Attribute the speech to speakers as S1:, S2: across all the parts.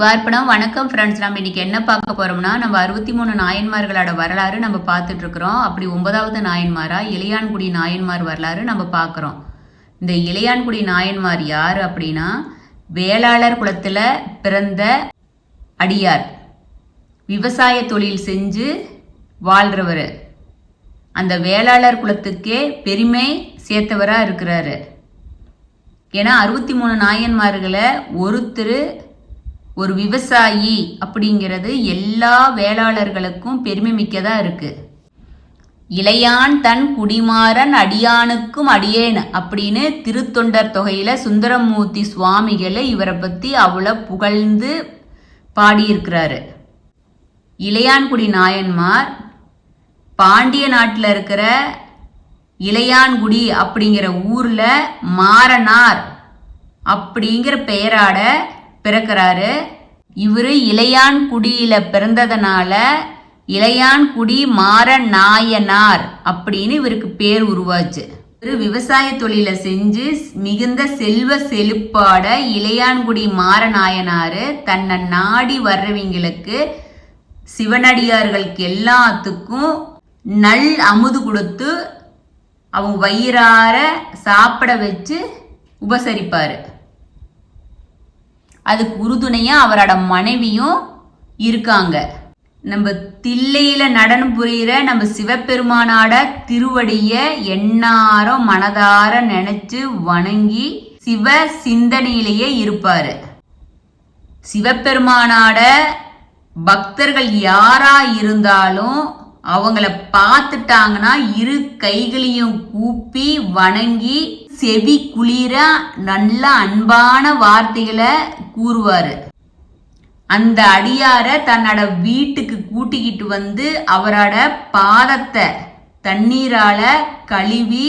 S1: வார்ப்பணம் வணக்கம் ஃப்ரெண்ட்ஸ் நம்ம இன்னைக்கு என்ன பார்க்க போறோம்னா நம்ம அறுபத்தி மூணு நாயன்மார்களோட வரலாறு நம்ம பார்த்துட்டு இருக்கிறோம். அப்படி ஒன்பதாவது நாயன்மாரா? இளையான்குடி நாயன்மார் வரலாறு நம்ம பார்க்குறோம். இந்த இளையான்குடி நாயன்மார் யார் அப்படின்னா வேளாளர் குலத்தில் பிறந்த அடியார். விவசாய தொழில் செஞ்சு வாழ்கிறவர் அந்த வேளாளர் குலத்துக்கே பெருமை சேர்த்தவராக இருக்கிறாரு. ஏன்னா அறுபத்தி மூணு நாயன்மார்களை ஒருத்தர் ஒரு விவசாயி அப்படிங்கிறது எல்லா வேளாளர்களுக்கும் பெருமை மிக்கதாக இருக்கு. இளையான் தன் குடிமாறன் அடியானுக்கும் அடியேன் அப்படின்னு திருத்தொண்டர் தொகையில சுந்தரமூர்த்தி சுவாமிகளை இவரை பற்றி அவ்வளோ புகழ்ந்து பாடியிருக்கிறாரு. இளையான்குடி நாயன்மார் பாண்டிய நாட்டில் இருக்கிற இளையான்குடி அப்படிங்கிற ஊரில் மாறனார் அப்படிங்கிற பெயராட பிறக்கிறாரு. இவர் இளையான்குடியில் பிறந்ததுனால இளையான்குடி மாற நாயனார் அப்படின்னு இவருக்கு பேர் உருவாச்சு. இவர் விவசாய தொழிலை செஞ்சு மிகுந்த செல்வ செழிப்பாட இளையான்குடி மாரநாயனார் தன்னை நாடி வர்றவங்களுக்கு சிவனடியார்களுக்கு எல்லாத்துக்கும் நல் அமுது கொடுத்து அவங்க வயிறார சாப்பிட வச்சு உபசரிப்பார். அதுக்கு உறுதுணையாக அவரோட மனைவியும் இருக்காங்க. நம்ம தில்லையில நடனம் புரியிற நம்ம சிவபெருமானாட திருவடிய எண்ணாரம் மனதார நினைச்சு வணங்கி சிவ சிந்தனையிலேயே இருப்பாரு. சிவபெருமானாட பக்தர்கள் யாரா இருந்தாலும் அவங்கள பார்த்துட்டாங்கன்னா இரு கைகளையும் கூப்பி வணங்கி செவி குளிர நல்ல அன்பான வார்த்தைகளை கூறுவார். அந்த அடியாரை தன்னோட வீட்டுக்கு கூட்டிக்கிட்டு வந்து அவரோட பாதத்தை தண்ணீரால கழுவி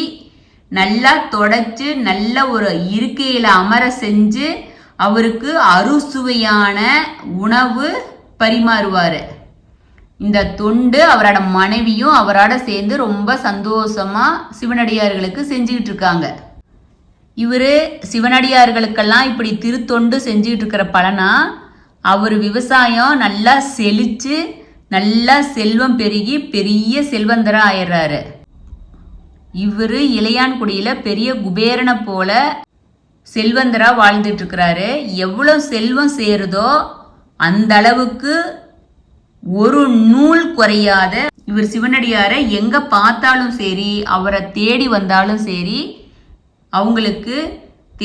S1: நல்லா தொடச்சு நல்ல ஒரு இருக்கையில் அமர செஞ்சு அவருக்கு அறுசுவையான உணவு பரிமாறுவார். இந்த தொண்டு அவரோட மனைவியும் அவரோட சேர்ந்து ரொம்ப சந்தோஷமா சிவனடியார்களுக்கு செஞ்சுக்கிட்டு இருக்காங்க. இவர் சிவனடியார்களுக்கெல்லாம் இப்படி திருத்தொண்டு செஞ்சுக்கிட்டு இருக்கிற பலனா அவர் விவசாயம் நல்லா செழித்து நல்லா செல்வம் பெருகி பெரிய செல்வந்தராக ஆயிடுறாரு. இவர் இளையான்குடியில் பெரிய குபேரனை போல செல்வந்தராக வாழ்ந்துட்டு இருக்கிறாரு செல்வம் சேருதோ அந்த அளவுக்கு ஒரு நூல் குறையாத இவர் சிவனடியாரை எங்கே பார்த்தாலும் சரி அவரை தேடி வந்தாலும் சரி அவங்களுக்கு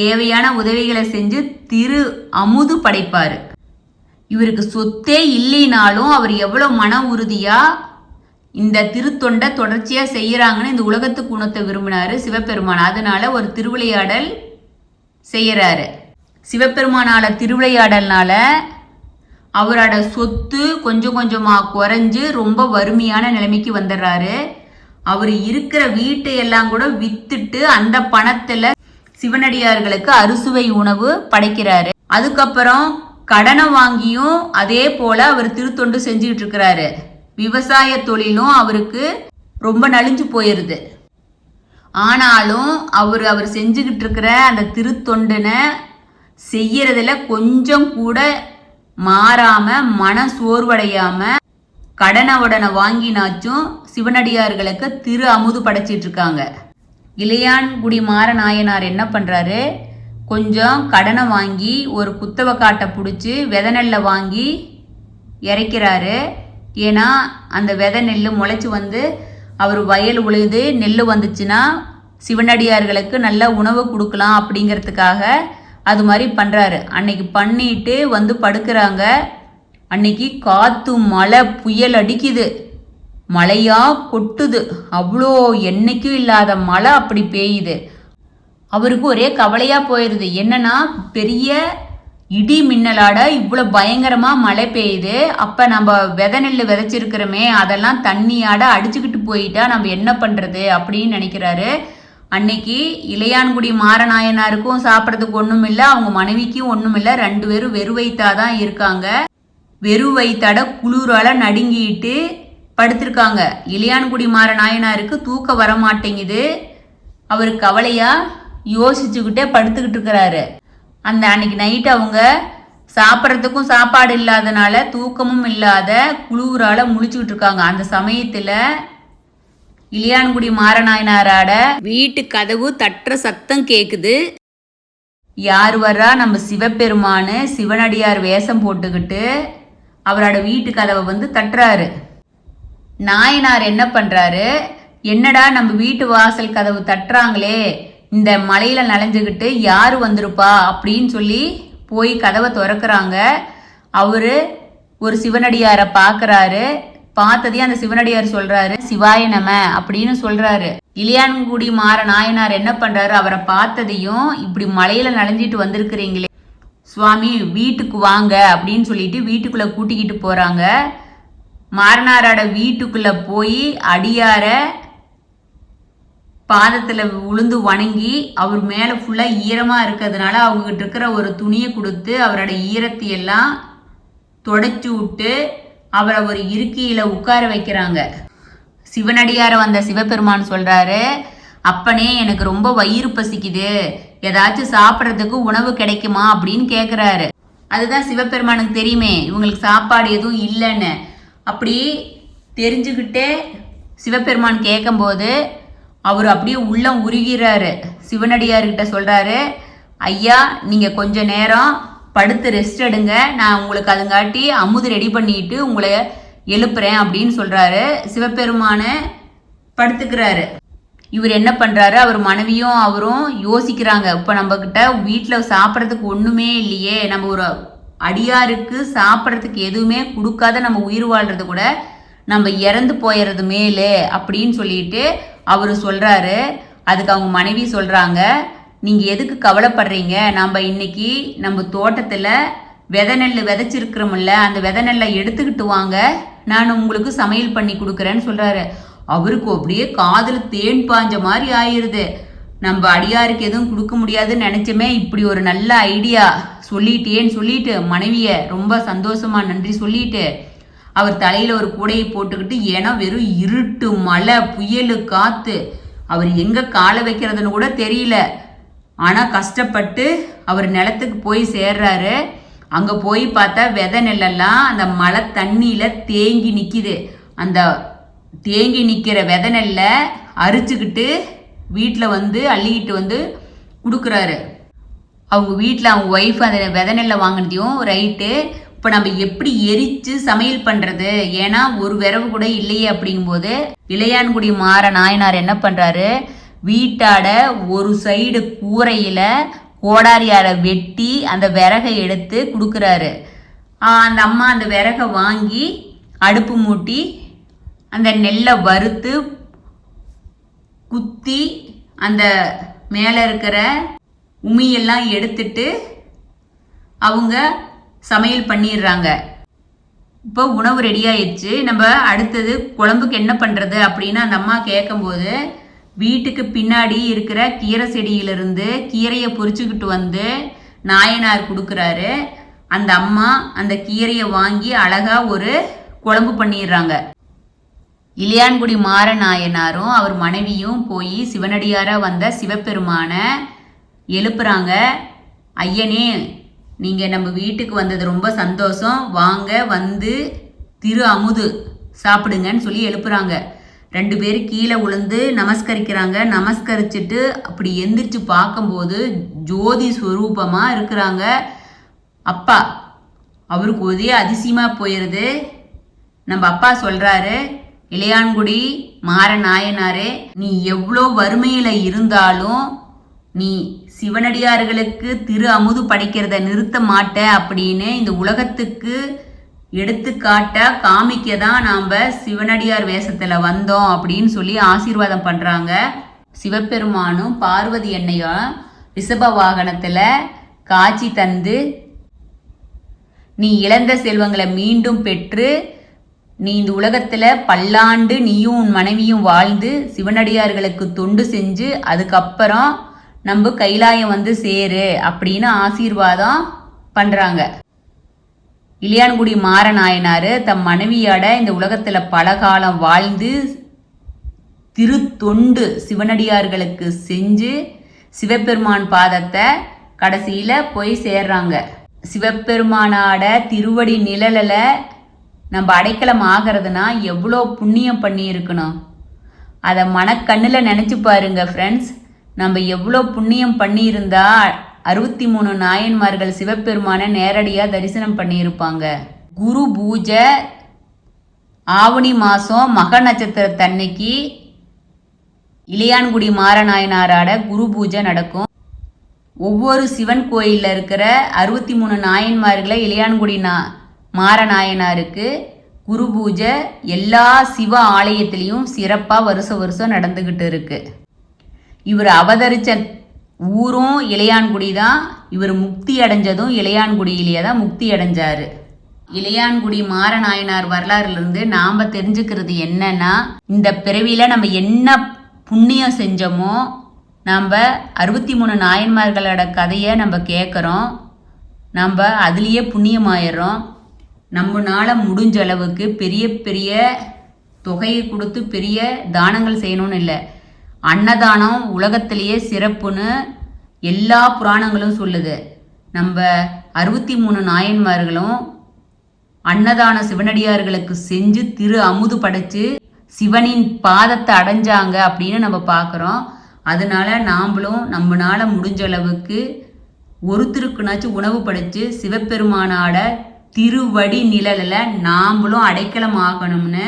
S1: தேவையான உதவிகளை செஞ்சு திரு அமுது படைப்பார். இவருக்கு சொத்தே இல்லைனாலும் அவர் எவ்வளோ மன உறுதியாக இந்த திருத்தொண்டை தொடர்ச்சியாக செய்கிறாங்கன்னு இந்த உலகத்து குணத்தை விரும்பினாரு சிவபெருமான். அதனால ஒரு திருவிளையாடல் செய்கிறாரு சிவபெருமானால திருவிளையாடல்னால அவரோட சொத்து கொஞ்சம் கொஞ்சமாக குறைஞ்சு ரொம்ப வறுமையான நிலைமைக்கு வந்துடுறாரு. அவர் இருக்கிற வீட்டை எல்லாம் கூட வித்துட்டு அந்த பணத்துல சிவனடியார்களுக்கு அறுசுவை உணவு படைக்கிறாரு. அதுக்கப்புறம் கடனை வாங்கியும் அதே போல அவர் திருத்தொண்டு செஞ்சுக்கிட்டு இருக்கிறாரு விவசாய தொழிலும் அவருக்கு ரொம்ப நலிஞ்சு போயிருது. ஆனாலும் அவர் அவர் செஞ்சுக்கிட்டு இருக்கிற அந்த திருத்தொண்டுனை செய்யறதுல கொஞ்சம் கூட மாறாம மன சோர்வடையாம கடனை உடனே வாங்கினாச்சும் சிவனடியார்களுக்கு திரு அமுது படைச்சிட்டு இருக்காங்க இளையான்குடி மாற நாயனார் என்ன பண்ணுறாரு கொஞ்சம் கடனை வாங்கி ஒரு குத்தவ காட்டை பிடிச்சி வித நெல்லை வாங்கி இறைக்கிறாரு. ஏன்னா அந்த வித நெல் முளைச்சி வந்து அவர் வயல் உழுது நெல் வந்துச்சுன்னா சிவனடியார்களுக்கு நல்ல உணவு கொடுக்கலாம் அப்படிங்கிறதுக்காக அது மாதிரி பண்ணுறாரு அன்னைக்கு பண்ணிட்டு வந்து படுக்கிறாங்க. அன்னைக்கு காற்று மழை புயல் அடிக்குது. மழையா கொட்டுது. அவ்வளோ என்னைக்கும் இல்லாத மழை அப்படி பெய்யுது. அவருக்கு ஒரே கவலையா போயிருது. என்னன்னா பெரிய இடி மின்னலாட இவ்வளோ பயங்கரமாக மழை பெய்யுது. அப்போ நம்ம வித நெல் விதைச்சிருக்கிறோமே அதெல்லாம் தண்ணியாட அடிச்சுக்கிட்டு போயிட்டா நம்ம என்ன பண்ணுறது அப்படின்னு நினைக்கிறாரு. அன்னைக்கு இளையான்குடி மாரநாயனாருக்கும் சாப்பிட்றதுக்கு ஒன்றும் இல்லை அவங்க மனைவிக்கும் ஒன்றும் இல்லை ரெண்டு பேரும் வெறுவைத்தா வைத்தாதான் இருக்காங்க. வெறுவை தட குளிரால நடுங்கிட்டு படுத்திருக்காங்க. இளையான்குடி மாற நாயனாருக்கு தூக்க வர மாட்டேங்குது அவர் கவலையா யோசிச்சுக்கிட்டே படுத்துக்கிட்டு இருக்கிறாரு. அந்த அன்னைக்கு நைட் அவங்க சாப்பிட்றதுக்கும் சாப்பாடு இல்லாதனால தூக்கமும் இல்லாத குழுவுறால முழிச்சுக்கிட்டு இருக்காங்க. அந்த சமயத்தில் இளியான்குடி மாரநாயனாராட வீட்டு கதவு தட்டுற சத்தம் கேட்குது யார் வர்றா? நம்ம சிவபெருமானு சிவனடியார் வேஷம் போட்டுக்கிட்டு அவரோட வீட்டு கதவை வந்து தட்டுறாரு. நாயனார் என்ன பண்றாரு? என்னடா நம்ம வீட்டு வாசல் கதவு தட்டுறாங்களே இந்த மலையில நனைஞ்சுக்கிட்டு யாரு வந்திருப்பா அப்படின்னு சொல்லி போய் கதவை திறக்கிறாங்க. அவரு ஒரு சிவனடியாரை பார்க்குறாரு பார்த்ததையும் அந்த சிவனடியார் சொல்றாரு சிவாய நம அப்படின்னு சொல்றாரு. இளையான்குடி மாற நாயனார் என்ன பண்றாரு? அவரை பார்த்ததையும் இப்படி மலையில நனைஞ்சிட்டு வந்திருக்கிறீங்களே. சுவாமி வீட்டுக்கு வாங்க அப்படின்னு சொல்லிட்டு வீட்டுக்குள்ள கூட்டிக்கிட்டு போறாங்க. மாரனாரோட வீட்டுக்குள்ள போய் அடியார பாதத்தில் உளுந்து வணங்கி அவர் மேலே ஃபுல்லாக ஈரமாக இருக்கிறதுனால அவங்ககிட்ட இருக்கிற ஒரு துணியை கொடுத்து அவரோட ஈரத்தை எல்லாம் விட்டு அவரை ஒரு இருக்கையில் உட்கார வைக்கிறாங்க. சிவனடியார வந்த சிவபெருமான் சொல்கிறாரு அப்பனே எனக்கு ரொம்ப வயிறு பசிக்குது. ஏதாச்சும் சாப்பிட்றதுக்கு உணவு கிடைக்குமா அப்படின்னு கேட்குறாரு அதுதான் சிவபெருமானுக்கு தெரியுமே இவங்களுக்கு சாப்பாடு எதுவும் இல்லைன்னு. அப்படி தெரிஞ்சுக்கிட்டே சிவபெருமான் கேட்கும்போது அவர் அப்படியே உள்ளம் உருகிறாரு. சிவனடியார்கிட்ட சொல்கிறாரு ஐயா நீங்கள் கொஞ்ச நேரம் படுத்து ரெஸ்ட் எடுங்க. நான் உங்களுக்கு அதுங்காட்டி அமுது ரெடி பண்ணிட்டு உங்களை எழுப்புறேன் அப்படின்னு சொல்கிறாரு சிவபெருமான படுத்துக்கிறாரு. இவர் என்ன பண்ணுறாரு அவர் மனைவியும் அவரும் யோசிக்கிறாங்க. இப்போ நம்மக்கிட்ட வீட்டில் சாப்பிட்றதுக்கு ஒன்றுமே இல்லையே. நம்ம ஒரு அடியாருக்கு சாப்பிட்றதுக்கு எதுவுமே கொடுக்காத நம்ம உயிர் வாழ்கிறது கூட நம்ம இறந்து போயிடுறது மேலே அப்படின்னு சொல்லிட்டு அவர் சொல்கிறாரு அதுக்கு அவங்க மனைவி சொல்கிறாங்க நீங்கள் எதுக்கு கவலைப்படுறீங்க? நம்ம இன்னைக்கு நம்ம தோட்டத்தில் விதை நெல் விதைச்சிருக்கிறோம்ல அந்த விதை நெல்லை எடுத்துக்கிட்டு வாங்க. நான் உங்களுக்கு சமையல் பண்ணி கொடுக்குறேன்னு சொல்கிறாரு அவருக்கு அப்படியே காதில் தேன் பாஞ்ச மாதிரி ஆயிடுது நம்ம அடியாருக்கு எதுவும் கொடுக்க முடியாதுன்னு நினச்சமே இப்படி ஒரு நல்ல ஐடியா சொல்லிட்டேன்னு சொல்லிட்டு மனைவியை ரொம்ப சந்தோஷமா நன்றி சொல்லிட்டு அவர் தலையில் ஒரு கூடையை போட்டுக்கிட்டு ஏன்னா வெறும் இருட்டு மழை புயலு காற்று அவர் எங்கே காலை வைக்கிறதுன்னு கூட தெரியல. ஆனால் கஷ்டப்பட்டு அவர் நிலத்துக்கு போய் சேர்றாரு. அங்கே போய் பார்த்தா விதை நெல்லெல்லாம் அந்த மழை தண்ணியில் தேங்கி நிற்கிது அந்த தேங்கி நிற்கிற வித நெல்லை அரிச்சுக்கிட்டு வீட்டில் வந்து அள்ளிக்கிட்டு வந்து கொடுக்குறாரு அவங்க வீட்டில் அவங்க ஒய்ஃப் அந்த வித நெல்லை வாங்கினதையும் ரைட்டு இப்போ நம்ம எப்படி எரித்து சமையல் பண்ணுறது ஏன்னா ஒரு விரவு கூட இல்லையே அப்படிங்கும்போது இளையான்குடி மாற நாயனார் என்ன பண்ணுறாரு வீட்டாட ஒரு சைடு கூரையில் கோடாரியாரை வெட்டி அந்த விறகை எடுத்து கொடுக்குறாரு. அந்த அம்மா அந்த விறகை வாங்கி அடுப்பு மூட்டி அந்த நெல்லை வறுத்து குத்தி அந்த மேலே இருக்கிற உமியெல்லாம் எடுத்துட்டு அவங்க சமையல் பண்ணிடுறாங்க. இப்போ உணவு ரெடி ஆயிடுச்சு. நம்ம அடுத்தது குழம்புக்கு என்ன பண்ணுறது அப்படின்னு அந்த அம்மா கேட்கும்போது வீட்டுக்கு பின்னாடி இருக்கிற கீரை செடியிலிருந்து கீரையை பொறிச்சுக்கிட்டு வந்து நாயனார் கொடுக்குறாரு. அந்த அம்மா அந்த கீரையை வாங்கி அழகாக ஒரு குழம்பு பண்ணிடுறாங்க. இளையான்குடி மாறநாயனாரும் அவர் மனைவியும் போய் சிவனடியாராக வந்த சிவபெருமான எழுப்புறாங்க ஐயனே நீங்கள் நம்ம வீட்டுக்கு வந்தது ரொம்ப சந்தோஷம். வாங்க வந்து திரு அமுது சாப்பிடுங்கன்னு சொல்லி எழுப்புறாங்க. ரெண்டு பேரும் கீழே உளுந்து நமஸ்கரிக்கிறாங்க. நமஸ்கரிச்சுட்டு அப்படி எந்திரிச்சு பார்க்கும்போது ஜோதி ஸ்வரூபமாக இருக்கிறாங்க. அப்பா அவருக்கு ஒரே அதிசயமாக போயிடுது நம்ம அப்பா சொல்கிறாரு இளையான்குடி மாற நாயனாரே நீ எவ்வளோ வறுமையில் இருந்தாலும் நீ சிவனடியார்களுக்கு திரு அமுது படைக்கிறத நிறுத்த மாட்ட அப்படின்னு இந்த உலகத்துக்கு எடுத்துக்காட்ட காமிக்க தான் நாம் சிவனடியார் வேஷத்தில் வந்தோம் அப்படின்னு சொல்லி ஆசீர்வாதம் பண்ணுறாங்க சிவபெருமானும் பார்வதி எண்ணையும் ரிஷப வாகனத்தில் காட்சி தந்து நீ இழந்த செல்வங்களை மீண்டும் பெற்று நீ இந்த உலகத்துல பல்லாண்டு நீயும் உன் மனைவியும் வாழ்ந்து சிவனடியார்களுக்கு தொண்டு செஞ்சு அதுக்கப்புறம் நம்ம கைலாயம் வந்து சேரு அப்படின்னு ஆசீர்வாதம் பண்றாங்க. இளையான்குடி மாறநாயனாரு தம் மனைவியோட இந்த உலகத்துல பல காலம் வாழ்ந்து திருத்தொண்டு சிவனடியார்களுக்கு செஞ்சு சிவபெருமான் பாதத்தை கடைசியில போய் சேர்றாங்க. சிவபெருமானாட திருவடி நிழலில் நம்ம அடைக்கலம் ஆகிறதுனா எவ்வளோ புண்ணியம் பண்ணியிருக்கணும். அதை மனக்கண்ணில் நினச்சி பாருங்க ஃப்ரெண்ட்ஸ் நம்ம எவ்வளோ புண்ணியம் பண்ணியிருந்தா அறுபத்தி மூணு நாயன்மார்கள் சிவபெருமானை நேரடியாக தரிசனம் பண்ணியிருப்பாங்க. குரு பூஜை ஆவணி மாதம் மக நட்சத்திரத்தன்னைக்கு இளையான்குடி மாரநாயனாராட குரு பூஜை நடக்கும். ஒவ்வொரு சிவன் கோயிலில் இருக்கிற அறுபத்தி மூணு நாயன்மார்களை இளையான்குடி நா மாரநாயனாருக்கு குரு பூஜை எல்லா சிவ ஆலயத்திலையும் சிறப்பாக வருஷ வருஷம் நடந்துக்கிட்டு இருக்கு. இவர் அவதரித்த ஊரும் இளையான்குடி தான். இவர் முக்தி அடைஞ்சதும் இளையான்குடியிலேயே தான் முக்தி அடைஞ்சார். இளையான்குடி மாரநாயனார் வரலாறுலேருந்து நாம் தெரிஞ்சுக்கிறது என்னன்னா இந்த பிறவியில் நம்ம என்ன புண்ணியம் செஞ்சோமோ நம்ம அறுபத்தி மூணு நாயன்மார்களோட கதையை நம்ம கேட்குறோம் நம்ம அதுலேயே புண்ணியமாயிடுறோம். நம்மளால் முடிஞ்ச அளவுக்கு பெரிய பெரிய தொகையை கொடுத்து பெரிய தானங்கள் செய்யணும்னு இல்லை. அன்னதானம் உலகத்திலேயே சிறப்புன்னு எல்லா புராணங்களும் சொல்லுது. நம்ம அறுபத்தி மூணு நாயன்மார்களும் அன்னதான சிவனடியார்களுக்கு செஞ்சு திரு அமுது படைச்சு சிவனின் பாதத்தை அடைஞ்சாங்க அப்படின்னு நம்ம பார்க்குறோம் அதனால நாம்ளும் நம்மளால முடிஞ்ச அளவுக்கு ஒருத்தருக்குனாச்சும் உணவு படைச்சு சிவபெருமானாட திருவடி நிழலில் நாமளும் அடைக்கலம் ஆகணும்னு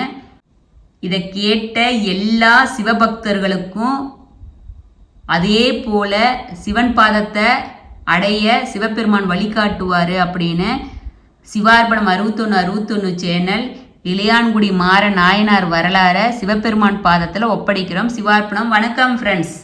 S1: இதை கேட்ட எல்லா சிவபக்தர்களுக்கும் அதே போல சிவன் பாதத்தை அடைய சிவபெருமான் வழிகாட்டுவார் அப்படின்னு சிவார்பணம் அறுபத்தொன்று அறுபத்தொன்று சேனல் இளையான்குடி மாற நாயனார் வரலாற சிவபெருமான் பாதத்தில் ஒப்படைக்கிறோம். சிவார்ப்பணம் வணக்கம் ஃப்ரெண்ட்ஸ்